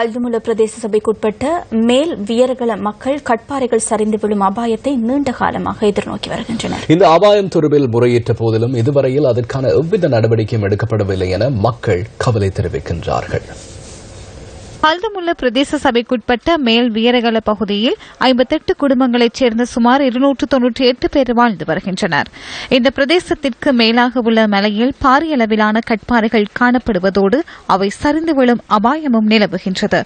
கல்விமுல பிரதேச சபைக்குட்பட்ட மேல் வியரகள மக்கள் கட்பாறைகள் சரிந்து விழும் அபாயத்தை நீண்ட காலமாக எதிர்நோக்கி வருகின்றனர். இந்த அபாயம் தொடர்பில் முறையிட்ட போதிலும் இதுவரையில் அதற்கான எவ்வித நடவடிக்கையும் எடுக்கப்படவில்லை என மக்கள் கவலை தெரிவிக்கின்றார்கள். அல்தமுல்ல பிரதேச சபைக்குட்பட்ட மேல் வீரகல பகுதியில் ஐம்பத்தெட்டு குடும்பங்களைச் சேர்ந்த சுமார் இருநூற்று தொன்னூற்றி எட்டு பேர் வாழ்ந்து வருகின்றனர். இந்த பிரதேசத்திற்கு மேலாக உள்ள மலையில் பாரிய அளவிலான கட்பாறைகள் காணப்படுவதோடு அவை சரிந்து விழும் அபாயமும் நிலவுகின்றது.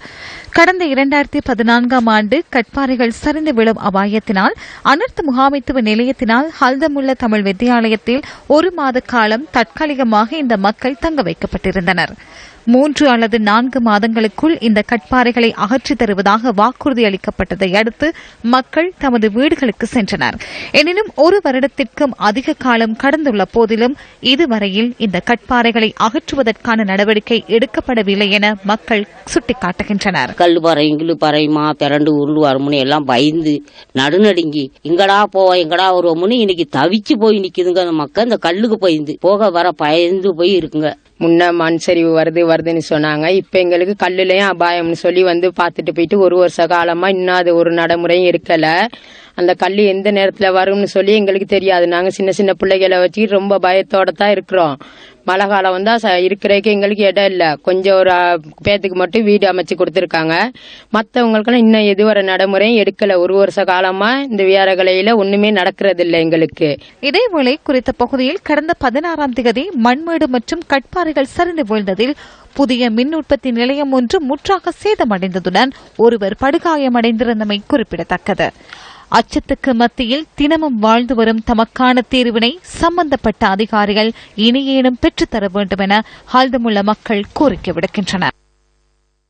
கடந்த இரண்டாயிரத்தி பதினான்காம் ஆண்டு கட்பாறைகள் சரிந்து விழும் அபாயத்தினால் அனர்த்த முகாமைத்துவ நிலையத்தினால் ஹல்தமுள்ள தமிழ் வித்தியாலயத்தில் ஒரு மாத காலம் தற்காலிகமாக இந்த மக்கள் தங்க வைக்கப்பட்டிருந்தனர். மூன்று அல்லது நான்கு மாதங்களுக்குள் இந்த கட்பாறைகளை அகற்றித் தருவதாக வாக்குறுதி அளிக்கப்பட்டதை அடுத்து மக்கள் தமது வீடுகளுக்கு சென்றனர். எனினும் ஒரு வருடத்திற்கும் அதிக காலம் கடந்துள்ள போதிலும் இதுவரையில் இந்த கட்பாறைகளை அகற்றுவதற்கான நடவடிக்கை எடுக்கப்படவில்லை என மக்கள் சுட்டிக்காட்டுகின்றனர். கல் பாறை இங்கிலு பாறைமா திரண்டு உருள் வருமுன்னு எல்லாம் பயந்து நடுநடுங்கி எங்கடா போவோம் எங்கடா வருவோம்னு இன்னைக்கு தவிச்சு போய் நிக்குதுங்க மக்கள். இந்த கல்லுக்கு பயந்து போக வர பயந்து போய் இருக்குங்க முன்ன மண் சரிவு வருது வருதுன்னு சொன்னாங்க. இப்போ எங்களுக்கு கல்லுலயும் அபாயம்னு சொல்லி வந்து பார்த்துட்டு போயிட்டு ஒரு வருஷ காலமா இன்னும் அது ஒரு நடைமுறையும் இருக்கல. அந்த கல் எந்த நேரத்துல வரும்னு சொல்லி எங்களுக்கு தெரியாது. நாங்க சின்ன சின்ன பிள்ளைகளை வச்சு ரொம்ப பயத்தோட தான் இருக்கிறோம். மழை காலம் வந்து ச- இருக்கிறதுக்கு எங்களுக்கு இடம் இல்லை. கொஞ்சம் ஒரு பேத்துக்கு மட்டும் வீடு அமைச்சு கொடுத்துருக்காங்க. மற்றவங்களுக்கெல்லாம் இன்னும் எதுவரை நடைமுறையும் எடுக்கல. ஒரு வருஷ காலமா இந்த வியாரகலையில ஒண்ணுமே நடக்கிறது இல்லை எங்களுக்கு. இதேவேளை குறித்த பகுதியில் கடந்த பதினாறாம் தேதி மண்மேடு மற்றும் கட்பாறைகள் சரிந்து வீழ்ந்ததில் புதிய மின் உற்பத்தி நிலையம் ஒன்று முற்றாக சேதமடைந்ததுடன் ஒருவர் படுகாயமடைந்திருந்தமை குறிப்பிடத்தக்கது. அச்சத்துக்கு மத்தியில் தினமும் வாழ்ந்து வரும் தமக்கான தீர்வினை சம்பந்தப்பட்ட அதிகாரிகள் இனியேனும் பெற்றுத்தர வேண்டும் என ஹால்தமுள்ள மக்கள் கோரிக்கை விடுக்கின்றனர்.